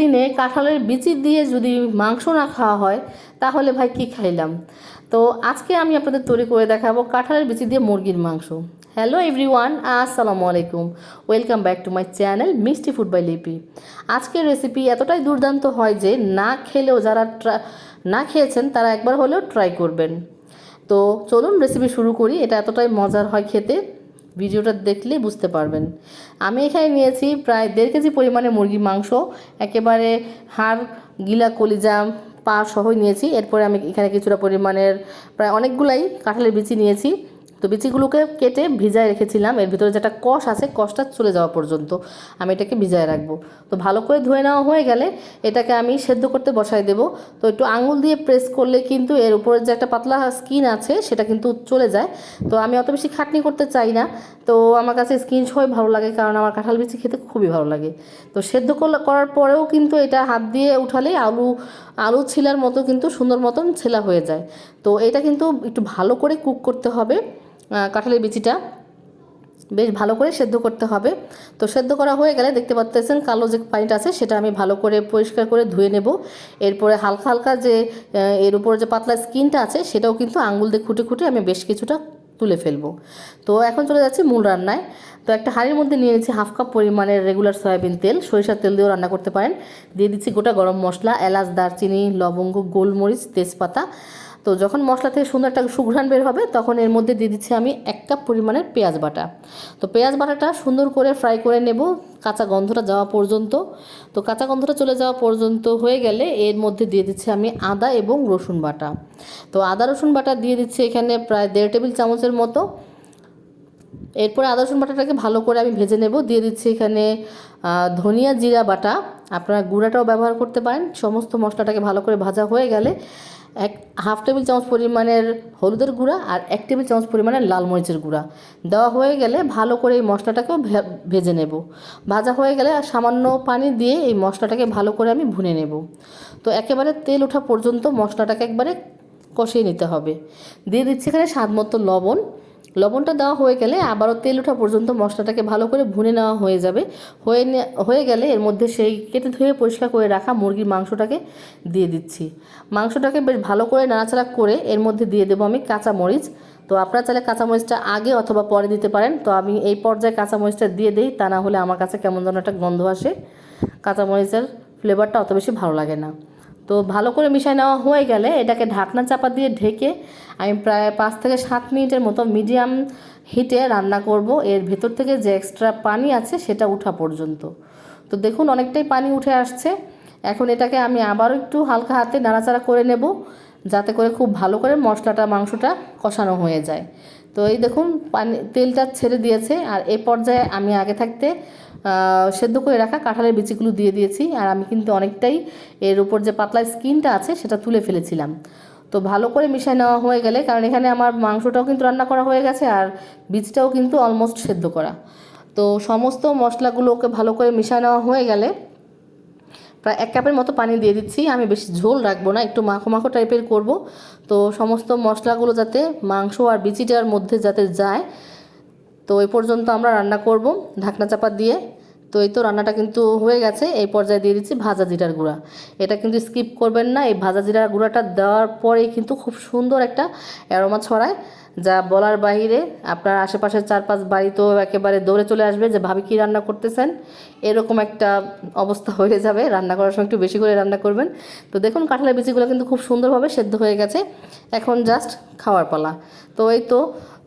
দিনে কাঁঠালের বিচি দিয়ে যদি মাংস না খাওয়া হয়, তাহলে ভাই কি খাইলাম? তো আজকে আমি আপনাদের তৈরি করে দেখাবো কাঁঠালের বিচি দিয়ে মুরগির মাংস। হ্যালো এভরিওয়ান আসসালামু আলাইকুম। Welcome back to my channel Mishti food by Lipi আজকের রেসিপি এতটাই দুর্দান্ত হয় যে না খেলেও যারা না খেয়েছেন তারা একবার হলেও ট্রাই করবেন। তো চলুন রেসিপি শুরু করি, এটা এতটাই মজার হয় খেতে। ভিডিওটা দেখলে বুঝতে পারবেন। আমি এখানে নিয়েছি প্রায় দেড় কেজি পরিমাণে মুরগির মাংস, একেবারে হাড়, গিলা, কলিজা, পা সহই নিয়েছি। এরপরে আমি এখানে কিছুটা পরিমাণের প্রায় অনেকগুলাই কাঁঠালের বিচি নিয়েছি। তো বিচিগুলোকে কেটে ভিজায় রেখেছিলাম। এর ভিতরে যেটা কষ আছে, কষটা চলে যাওয়া পর্যন্ত। আমি এটাকে ভিজায় রাখব। তো ভালো করে ধুয়ে নেওয়া হয়ে গেলে এটাকে আমি সেদ্ধ করতে বসাই দেবো। তো একটু আঙুল দিয়ে প্রেস করলে কিন্তু এর উপরে যে একটা পাতলা স্কিন আছে, সেটা কিন্তু চলে যায়। তো আমি অত বেশি খাটনি করতে চাই না। তো আমার কাছে স্কিন সবাই ভালো লাগে, কারণ আমার কাঁঠাল বিচি খেতে খুবই ভালো লাগে। তো সেদ্ধ করার পরেও কিন্তু এটা হাত দিয়ে উঠালে আলু আলু ছিলার মতো কিন্তু সুন্দর মতন ছেলা হয়ে যায়। তো এটা কিন্তু একটু ভালো করে কুক করতে হবে। কাঁঠালের বিচিটা বেশ ভালো করে সেদ্ধ করতে হবে। তো সেদ্ধ করা হয়ে গেলে দেখতে পাচ্তেছেন কালো যে পানিটা আছে সেটা আমি ভালো করে পরিষ্কার করে ধুয়ে নেব। এরপরে হালকা হালকা যে এর উপরে যে পাতলা স্কিনটা আছে সেটাও কিন্তু আঙুল দিয়ে খুঁটে খুঁটে আমি বেশ কিছুটা তুলে ফেলব। তো এখন চলে যাচ্ছি মূল রান্নায়। তো একটা হাঁড়ির মধ্যে নিয়ে নিচ্ছি হাফ কাপ পরিমাণের রেগুলার সয়াবিন তেল। সরিষার তেল দিয়েও রান্না করতে পারেন। দিয়ে দিচ্ছি গোটা গরম মশলা, এলাচ, দারচিনি, লবঙ্গ, গোলমরিচ, তেজপাতা। তো যখন মশলা থেকে সুন্দর একটা সুঘ্রাণ বের হবে, তখন এর মধ্যে দিয়ে দিচ্ছি আমি এক কাপ পরিমাণের পেঁয়াজ বাটা। তো পেঁয়াজ বাটাটা সুন্দর করে ফ্রাই করে নেব কাঁচা গন্ধটা যাওয়া পর্যন্ত। তো কাঁচা গন্ধটা চলে যাওয়া পর্যন্ত হয়ে গেলে এর মধ্যে দিয়ে দিচ্ছি আমি আদা এবং রসুন বাটা। তো আদা রসুন বাটা দিয়ে দিচ্ছি এখানে প্রায় দেড় টেবিল চামচের মতো। এরপরে আদা রসুন বাটাটাকে ভালো করে আমি ভেজে নেব। দিয়ে দিচ্ছি এখানে ধনিয়া জিরা বাটা। আপনারা গুঁড়াটাও ব্যবহার করতে পারেন। সমস্ত মশলাটাকে ভালো করে ভাজা হয়ে গেলে এক হাফ টেবিল চামচ পরিমাণের হলুদের গুঁড়া আর এক টেবিল চামচ পরিমাণের লাল মরিচের গুঁড়া। দেওয়া হয়ে গেলে ভালো করে এই মশলাটাকেও ভেজে নেব। ভাজা হয়ে গেলে আর সামান্য পানি দিয়ে এই মশলাটাকে ভালো করে আমি ভুনে নেব। তো একেবারে তেল ওঠা পর্যন্ত মশলাটাকে একবারে কষিয়ে নিতে হবে। দিয়ে দিচ্ছি এখানে স্বাদ মতো লবণ। লবণটা দেওয়া হয়ে গেলে আবারও তেল ওঠা পর্যন্ত মশলাটাকে ভালো করে ভুনে নেওয়া হয়ে যাবে। হয়ে হয়ে গেলে এর মধ্যে সেই কেটে ধুয়ে পরিষ্কার করে রাখা মুরগির মাংসটাকে দিয়ে দিচ্ছি। মাংসটাকে বেশ ভালো করে নাড়াচাড়া করে এর মধ্যে দিয়ে দেবো আমি কাঁচা মরিচ তো আপনারা চাইলে কাঁচামরিচটা আগে অথবা পরে দিতে পারেন। তো আমি এই পর্যায়ে কাঁচামরিচটা দিয়ে দিই, তা না হলে আমার কাছে কেমন যেন একটা গন্ধ আসে। কাঁচামরিচের ফ্লেভারটা অত বেশি ভালো লাগে না। তো ভালো করে মিশিয়ে নেওয়া হয়ে গেলে এটাকে ঢাকনা চাপা দিয়ে ঢেকে আমি প্রায় পাঁচ থেকে সাত মিনিটের মতো মিডিয়াম হিটে রান্না করব। এর ভেতর থেকে যে এক্সট্রা পানি আছে সেটা ওঠা পর্যন্ত। তো দেখুন অনেকটাই পানি উঠে আসছে। এখন এটাকে আমি আবারও একটু হালকা হাতে নাড়াচাড়া করে নেব যাতে করে খুব ভালো করে মশলাটা, মাংসটা কষানো হয়ে যায়। তো এই দেখুন পানি, তেলটা ছেড়ে দিয়েছে। আর এই পর্যায়ে আমি আগে থাকতে সেদ্ধ করে রাখা কাঁঠালের বিচিগুলো দিয়ে দিয়েছি। আর আমি কিন্তু অনেকটাই এর উপর যে পাতলা স্কিনটা আছে সেটা তুলে ফেলেছিলাম। তো ভালো করে মিশিয়ে নেওয়া হয়ে গেলে, কারণ এখানে আমার মাংসটাও কিন্তু রান্না করা হয়ে গেছে আর বীজটাও কিন্তু অলমোস্ট সেদ্ধ করা। তো সমস্ত মশলাগুলোকে ভালো করে মিশিয়ে নেওয়া হয়ে গেলে প্রায় এক কাপের মতো পানি দিয়ে দিচ্ছি। আমি বেশি ঝোল রাখব না, একটু মাখো মাখো টাইপের করব। তো সমস্ত মশলাগুলো যাতে মাংস আর বিচিটার মধ্যে যাতে যায় তো এই পর্যন্ত আমরা রান্না করব ঢাকনা চাপা দিয়ে। তো এই তো রান্নাটা কিন্তু হয়ে গেছে, এই পর্যায়ে দিয়ে দিচ্ছি ভাজা জিরার গুঁড়া। এটা কিন্তু স্কিপ করবেন না, এই ভাজা জিরার গুঁড়াটা দেওয়ার পরেই কিন্তু খুব সুন্দর একটা অ্যারোমা ছড়ায়, যা বলার বাইরে আপনার আশেপাশের চার পাঁচ বাড়ি তো একেবারে দৌড়ে চলে আসবে যে, ভাবি কী রান্না করতেছেন? এরকম একটা অবস্থা হয়ে যাবে, রান্না করার সময় একটু বেশি করে রান্না করবেন। তো দেখুন, কাঁঠালের বিচিগুলো কিন্তু খুব সুন্দরভাবে সেদ্ধ হয়ে গেছে, এখন জাস্ট খাওয়ার পালা। তো এই তো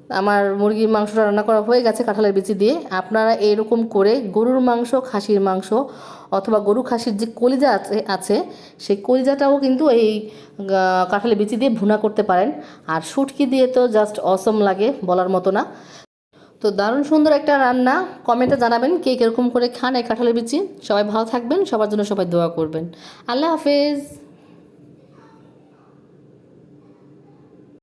আমার মুরগির মাংসটা রান্না করা হয়ে গেছে কাঁঠালের বিচি দিয়ে। আপনারা এরকম করে গরুর মাংস, খাসির মাংস অথবা গরু খাসির যে কলিজা আছে আছে, সেই কলিজাটাও কিন্তু এই কাঁঠালের বিচি দিয়ে ভুনা করতে পারেন। আর শুটকি দিয়ে তো জাস্ট অসম লাগে বলার মতো না। তো দারুণ সুন্দর একটা রান্না। কমেন্টে জানাবেন কে কীরকম করে খান এই কাঁঠালের বিচি। সবাই ভালো থাকবেন, সবার জন্য সবাই দোয়া করবেন। আল্লাহ হাফেজ।